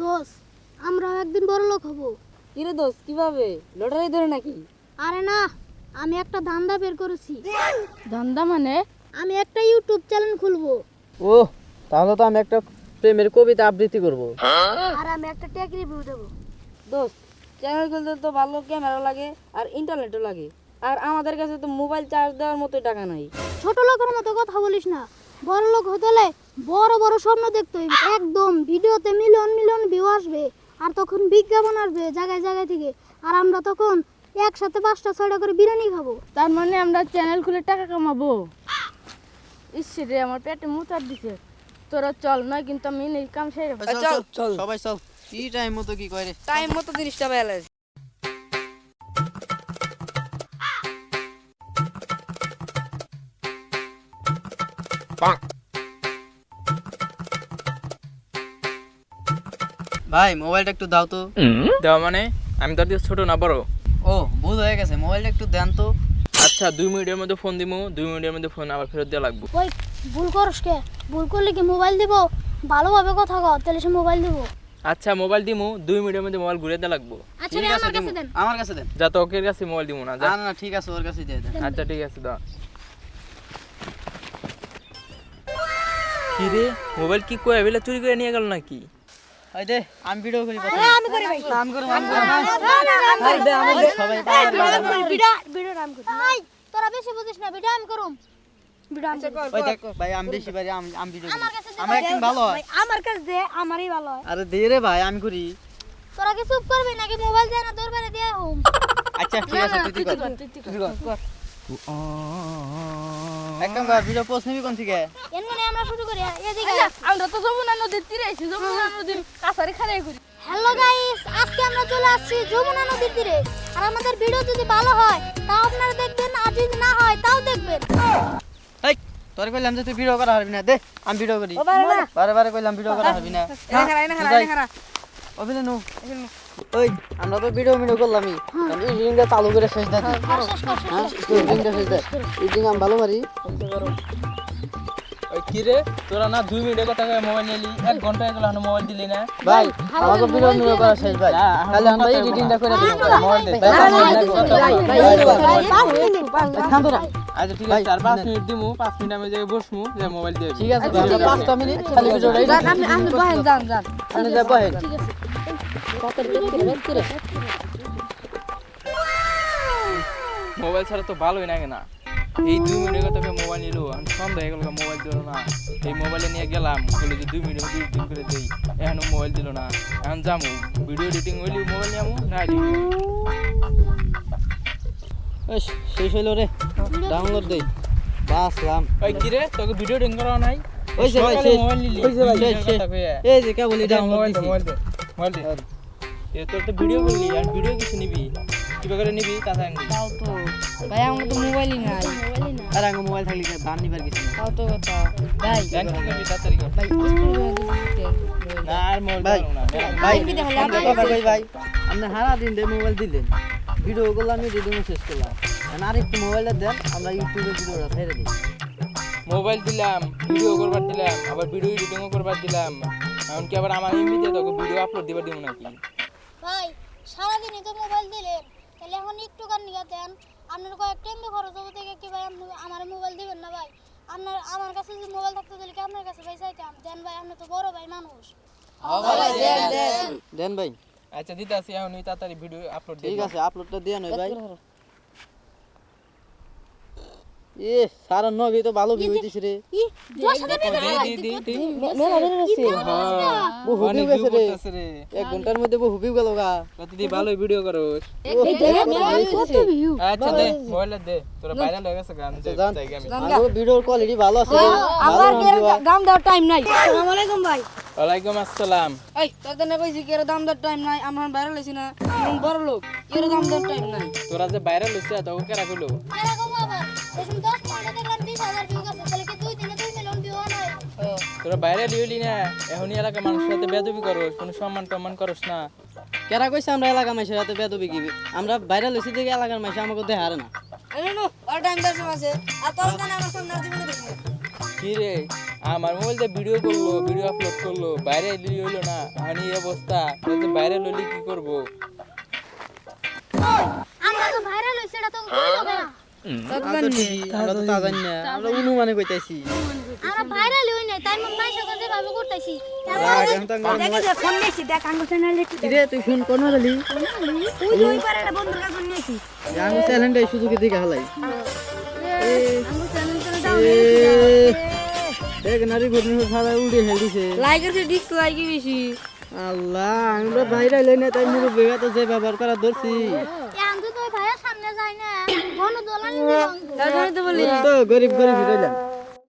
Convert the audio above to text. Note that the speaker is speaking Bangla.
দোষ আমরা একদিন বড় লোক হব। কিরে দোস্ত কীভাবে? লটারি ধরে নাকি? আরে না আমি একটা ধান্দা বের করেছি। ধান্দা মানে? আমি একটা ইউটিউব চ্যানেল খুলবো। ও তাহলে তো আমি একটা প্রেমের কবিতা আবৃত্তি করব। আর আমি একটা টেক রিভিউ দেবো। দোস্ত চ্যানেল খুলতে তো ভালো ক্যামেরা লাগে আর ইন্টারনেটও লাগে। আর আমাদের কাছে তো মোবাইল চার্জ দেওয়ার মতো টাকা নাই। ছোট লোকের মতো কথা বলিস না। বড় লোক হতে হলে বড় বড় স্বপ্ন দেখতে হইবে। একদম ভিডিওতে মিলিয়ন মিলিয়ন ভিউ আসবে আর তখন বিজ্ঞাপন আসবে জায়গায় জায়গায় থেকে। আর আমরা তখন একসাথে পাঁচটা ছয়টা করে বিরিয়ানি খাব। তার মানে আমরা চ্যানেল খুলে টাকা কামাবো? ইস রে আমার পেটে মুতার দিছে। তোরা চল নয় কিন্তু আমি এই কাম সেরে চল চল সবাই চল। কি টাইম মতো কি কয় রে? টাইম মতো জিনিসটা বেলা ভাই মোবাইলটা একটু দাও তো। দেওয়া মানে? আমি তোর দিয়ে ছোট না বড়। ও ভুল হয়ে গেছে মোবাইলটা একটু দেন তো। আচ্ছা দুই মিনিটের মধ্যে ফোন দিমু দুই মিনিটের মধ্যে ফোন আবার ফেরত দেওয়া লাগবো। ওই ভুল করস কে? ভুল করলে কি মোবাইল দিব? ভালোভাবে কথা কর তাহলে সে মোবাইল দিব। আচ্ছা মোবাইল দিমু দুই মিনিটের মধ্যে মোবাইল ঘুরে দেওয়া লাগবো। আচ্ছা ঠিক আছে আমার কাছে দিমু। দেন। আমার কাছে দেন। যা তোকের কাছে মোবাইল দিমু না যা। না না না ঠিক আছে ওর কাছে দিয়ে দেন। আচ্ছা ঠিক আছে দাও। কি রে মোবাইল কি কয়ে বেলা চুরি করে নিয়ে গেল নাকি? ওই দে আমি ভিডিও করি কথা আমি করি ভাই। আমি করব আমি সবাই ভিডিও ভিডিও নাম করি। এই তোরা বেশি বুঝিস না ভিডিও আমি করুম। আমি করুম। ওই দেখ ভাই আমি বেশি পারি আমি আমি ভিডিও করি। আমার কাছে দে আমার একদিন ভালো ভাই, আমার কাছে দে আমারই ভালো আরে দে রে ভাই আমি করি। তোরা কি চুপ করবি নাকি মোবাইল দেয় না দিয়ে আচ্ছা ঠিক আছে তুই তুই কর। একদম কর ভিডিও পোস্ট নিবি কোন থেকে? মানে আমরা শুরু করি এদিকে। আমরা তো যমুনা নদীর তীরে আছি যমুনা নদীর কাছারি খাড়াই করি। হ্যালো গাইস আজকে আমরা চলে আসছি যমুনা নদীর তীরে। আর আমাদের ভিডিও যদি ভালো হয় তাও আপনারা দেখবেন আর যদি না হয় তাও দেখবেন। এই তোর কইলাম যে তুই ভিডিও করা হারবি না দে আমি ভিডিও করি। বারে বারে। কইলাম ভিডিও করা হারবি না। অভিনয় নো ওই আমরা তো ভিডিও ভিডিও করলামই আমি রিংটা চালু করে শেষ দাও হ্যাঁ রিংটা শেষ দে এই রিং আমি ভালো পারি ওই তোরা না দুই মিনিটের কথা কয়ে মোবাইল নিলি এক ঘণ্টা হয়ে গেল মোবাইল দিলি না ভাই আমাকে ভিডিও ভিডিও করা শেষ ভাই তাহলে আমরা এই রিডিংটা করে দিই মোবাইল দে আচ্ছা ঠিক আছে আর পাঁচ মিনিট দিমু পাঁচ মিনিট আমি বসমু যে মোবাইল দিয়ে ঠিক আছে পাঁচটা মিনিট খালি ভিডিওটা আপনি আপনি বহেন যান যান আপনি যা বহেন মোবাইল ছাড়া তো ভালোই লাগে না। এই দুই মিনিটের কথা কয়ে মোবাইল নিলো আমি সন্ধ্যা হয়ে গেল মোবাইল দিল না। এই মোবাইলে নিয়ে গেলাম বলে যে দুই মিনিট এডিটিং করে দেই। এখনও মোবাইল দিল না। এখন যামু ভিডিও এডিটিং হইলে মোবাইল নিয়ে আমু না শেষ হইল রে। ডাউনলোড দেই। বাসলাম ওই কি রে তোকে ভিডিও এডিটিং করা নাই? ওই যে ভাই মোবাইল নিলি। এই যে কেবল এই যে ডাউনলোড মোবাইল দে দিছি। মোবাইল দে মোবাইল দে। এ তোর তো ভিডিও করলি আর ভিডিও কিছু নিবি? কিবা করে নিবি? নিবি। তাও তো। ভাই আমার তো মোবাইলই নাই। আর আঙ্গ মোবাইল থাকলে কি দাম নিবার কিছু তাও তো। কথা ভাই ব্যাংক কি করবি তাড়াতাড়ি কর। ভাই আর মোবাইল ভাই ভাই আমি একটা ভাই আপনি সারা দিন দিয়ে মোবাইল দিলেন। ভিডিও করলাম এডিটিং শেষ করলাম। আর একটু মোবাইলটা দেন আমরা ইউটিউবে ভিডিওটা ছেড়ে দিই। মোবাইল দিলাম ভিডিও করবার দিলাম আবার ভিডিও এডিটিংও করবার দিলাম। এমনকি আবার আমার এমনিতে তোকে ভিডিও আপলোড দিবার দিব নাকি? ভাই সারাদিনই তো মোবাইল দিলেন। তাহলে এখন একটু কান নিয়ে দেন। আপনার কয়েকটা এমনি খরচ হবে থেকে কি ভাই আপনি আমার মোবাইল দিবেন না ভাই? আপনার আমার কাছে যদি মোবাইল থাকতো তাহলে কি আপনার কাছে ভাই চাইতাম? দেন ভাই আপনি তো বড় ভাই মানুষ। দেন ভাই আচ্ছা দিতে আসি এখন তাড়াতাড়ি ভিডিও আপলোড ঠিক আছে আপলোডটা দিয়ে নয় ভাই। এ সারা নবী তো ভালো ভিউ হইতেছে রে এক ঘণ্টার মধ্যে বহু ভিউ গেল গা দিদি ভালো ভিডিও করো আচ্ছা দে মোবাইল দে তোরা ভাইরাল হয়ে গেছে গান যে জান জায়গা আমি ভিডিওর কোয়ালিটি ভালো আছে আমার দাম দেওয়ার টাইম নাই আসসালামু আলাইকুম ভাই ওয়ালাইকুম আসসালাম এই তোদের না কইছি কি দাম দেওয়ার টাইম নাই আমরা বাইরে লইছি না বড় লোক এর দাম দেওয়ার টাইম নাই তোরা যে ভাইরাল হইছে তোকে কেরা কইলো তোরা ভাইরাল হইলি না। এখনই এলাকার মানুষের সাথে বেদবি করো কোনো সম্মান টম্মান করস না। কেরা কইছে আমরা এলাকা মাইসের হাতে বেদবি কি আমরা ভাইরাল হইছি দেখে এলাকার মাইসে আমাকে দেখারে না। কি রে? আমার মোবাইলতে ভিডিও করল ভিডিও আপলোড করল বাইরে লিলি হইল না। আর এই অবস্থা বাইরে লইলে কি করব? আমরা তো ভাইরাল হইছে এটা তো কইলো না। আমরা তো ঠিকই, আমরা তা জানি না আমরা অনুমানে কইতাছি। আমরা ভাইরাল হই নাই তাই মন মাইশা কাছে ভাবে করতেছি। রাগ, এখন তো আমার দেখে যে ফোন নিয়েছি দেখ আঙ্গুল চ্যানেল একটু কিরে তুই ফোন কোন দিলি তুই ওই পারে একটা বন্ধুর কাছে নিয়েছি। আমি চ্যালেঞ্জটা এই সুযোগে দিকে হালাই? আমার চ্যানেল করে দাও দেখ নারী উড়ে বেশি। আল্লাহ আমরা বাইরে এলে না তাই মুরব্বী তো যে ব্যবহার করা ধরছি এখন তো ভাইয়া সামনে যায় না গণ দোলানি দিলাম তার জন্য তো বলি তো গরিব গরিব রইলাম